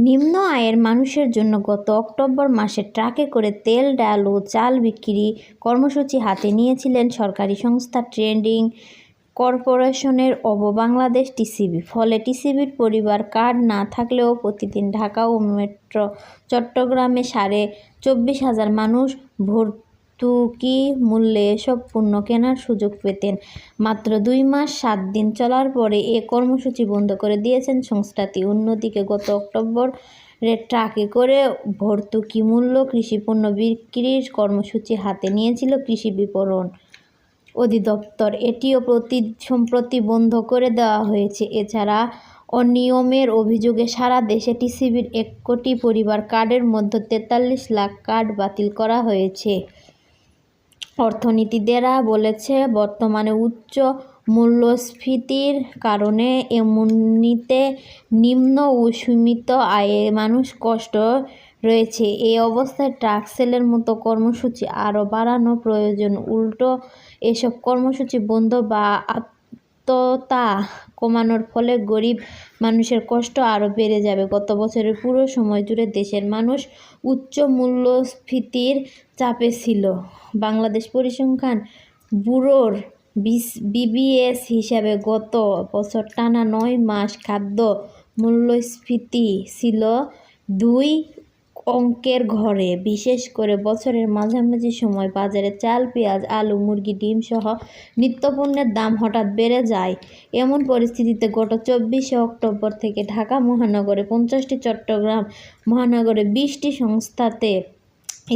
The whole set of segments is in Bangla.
নিম্ন আয়ের মানুষের জন্য গত অক্টোবর মাসে ট্রাকে করে তেল, ডাল ও চাল বিক্রি কর্মসূচি হাতে নিয়েছিলেন সরকারি সংস্থা ট্রেন্ডিং কর্পোরেশনের অব বাংলাদেশ টিসিবি। ফলে টিসিবির পরিবার কার্ড না থাকলেও প্রতিদিন ঢাকা ও মেট্রো চট্টগ্রামে সাড়ে চব্বিশ হাজার মানুষ ভর্তুকি মূল্যে এসব পণ্য কেনার সুযোগ পেতেন? মাত্র দুই মাস, সাত দিন চলার পরে এ কর্মসূচি বন্ধ করে দিয়েছেন সংস্থাটি। অন্যদিকে গত অক্টোবরে ট্রাকে করে ভর্তুকি মূল্য কৃষিপণ্য বিক্রির কর্মসূচি হাতে নিয়েছিল কৃষি বিপণন অধিদপ্তর। এটিও প্রতি সম্প্রতি বন্ধ করে দেওয়া হয়েছে। এছাড়া অনিয়মের অভিযোগে সারা দেশে টিসিবির এক কোটি পরিবার কার্ডের মধ্যে তেতাল্লিশ লাখ কার্ড বাতিল করা হয়েছে। অর্থনীতিদেরা বলেছে, বর্তমানে উচ্চ মূল্যস্ফীতির কারণে এমনিতে নিম্ন ও সীমিত আয়ে মানুষ কষ্ট রয়েছে। এই অবস্থায় ট্রাক সেলের মতো কর্মসূচি আরও বাড়ানো প্রয়োজন। উল্টো, এসব কর্মসূচি বন্ধ বা আত্মতা কমানোর ফলে গরিব মানুষের কষ্ট আরও বেড়ে যাবে। গত বছরের পুরো সময় জুড়ে দেশের মানুষ উচ্চ মূল্যস্ফীতির চাপে ছিল। বাংলাদেশ পরিসংখ্যান ব্যুরোর বিবিএস হিসাবে গত বছর টানা নয় মাস খাদ্য মূল্যস্ফীতি ছিল দুই অঙ্কের ঘরে, বিশেষ করে বছরের মাঝামাঝি সময় বাজারে চাল, পেঁয়াজ, আলু, মুরগি, ডিম সহ নিত্যপণ্যের দাম হঠাৎ বেড়ে যায়। এমন পরিস্থিতিতে গত চব্বিশে অক্টোবর থেকে ঢাকা মহানগরে পঞ্চাশটি চট্টগ্রাম মহানগরে বিশটি সংস্থাতে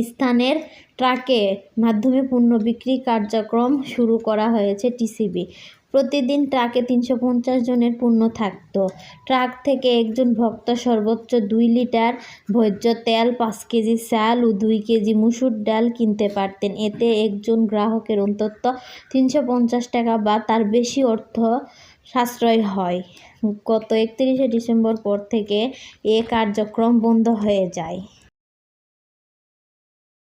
স্থানের ট্রাকে মাধ্যমে পণ্য বিক্রি কার্যক্রম শুরু করা হয়েছে টিসিবি। প্রতিদিন ট্রাকে তিনশো পঞ্চাশ জনের পণ্য থাকত। ট্রাক থেকে একজন ভক্ত সর্বোচ্চ দুই লিটার ভোজ্য তেল, পাঁচ কেজি চাল ও দুই কেজি মুসুর ডাল কিনতে পারতেন। এতে একজন গ্রাহকের অন্তত তিনশো পঞ্চাশ টাকা বা তার বেশি অর্থ সাশ্রয় হয়। গত একত্রিশে ডিসেম্বর পর থেকে এ কার্যক্রম বন্ধ হয়ে যায়।